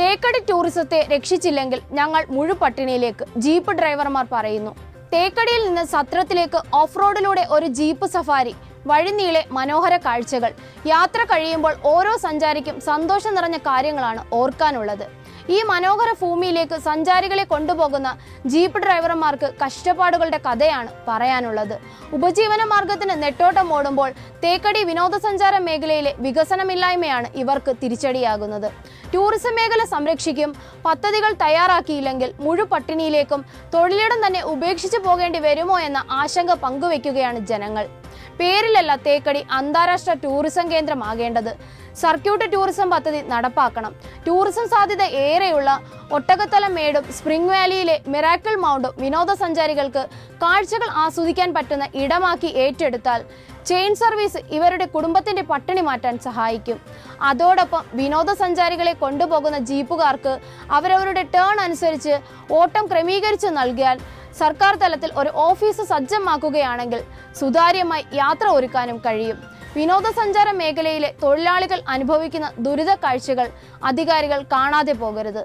തേക്കടി ടൂറിസത്തെ രക്ഷിച്ചില്ലെങ്കിൽ ഞങ്ങൾ മുഴുപട്ടിണിയിലേക്ക്. ജീപ്പ് ഡ്രൈവർമാർ പറയുന്നു. തേക്കടിയിൽ നിന്ന് സത്രത്തിലേക്ക് ഓഫ് റോഡിലൂടെ ഒരു ജീപ്പ് സഫാരി വഴിനീളെ മനോഹര കാഴ്ചകൾ. യാത്ര കഴിയുമ്പോൾ ഓരോ സഞ്ചാരിക്കും സന്തോഷം നിറഞ്ഞ കാര്യങ്ങളാണ് ഓർക്കാനുള്ളത്. ഈ മനോഹര ഭൂമിയിലേക്ക് സഞ്ചാരികളെ കൊണ്ടുപോകുന്ന ജീപ്പ് ഡ്രൈവർമാർക്ക് കഷ്ടപ്പാടുകളുടെ കഥയാണ് പറയാനുള്ളത്. ഉപജീവന മാർഗത്തിന് നെട്ടോട്ടം ഓടുമ്പോൾ തേക്കടി വിനോദസഞ്ചാര മേഖലയിലെ വികസനമില്ലായ്മയാണ് ഇവർക്ക് തിരിച്ചടിയാകുന്നത്. ടൂറിസം മേഖല സംരക്ഷിക്കും പദ്ധതികൾ തയ്യാറാക്കിയില്ലെങ്കിൽ മുഴു പട്ടിണിയിലേക്കും തൊഴിലിടം തന്നെ ഉപേക്ഷിച്ചു പോകേണ്ടി വരുമോ എന്ന ആശങ്ക പങ്കുവയ്ക്കുകയാണ് ജനങ്ങൾ. പേരിലല്ല തേക്കടി അന്താരാഷ്ട്ര ടൂറിസം കേന്ദ്രമാകേണ്ടത്. സർക്യൂട്ട് ടൂറിസം പദ്ധതി നടപ്പാക്കണം. ടൂറിസം സാധ്യത ഏറെയുള്ള ഒട്ടകത്തല മേടും സ്പ്രിംഗ് വാലിയിലെ മിറാക്കിൾ മൗണ്ടും വിനോദസഞ്ചാരികൾക്ക് കാഴ്ചകൾ ആസ്വദിക്കാൻ പറ്റുന്ന ഇടമാക്കി ഏറ്റെടുത്താൽ ചെയിൻ സർവീസ് ഇവരുടെ കുടുംബത്തിന്റെ പട്ടിണി മാറ്റാൻ സഹായിക്കും. അതോടൊപ്പം വിനോദസഞ്ചാരികളെ കൊണ്ടുപോകുന്ന ജീപ്പുകാർക്ക് അവരവരുടെ ടേൺ അനുസരിച്ച് ഓട്ടം ക്രമീകരിച്ച് നൽകിയാൽ സർക്കാർ തലത്തിൽ ഒരു ഓഫീസ് സജ്ജമാക്കുകയാണെങ്കിൽ സുതാര്യമായി യാത്ര ഒരുക്കാനും കഴിയും. വിനോദസഞ്ചാര മേഖലയിലെ തൊഴിലാളികൾ അനുഭവിക്കുന്ന ദുരിത കാഴ്ചകൾ അധികാരികൾ കാണാതെ പോകരുത്.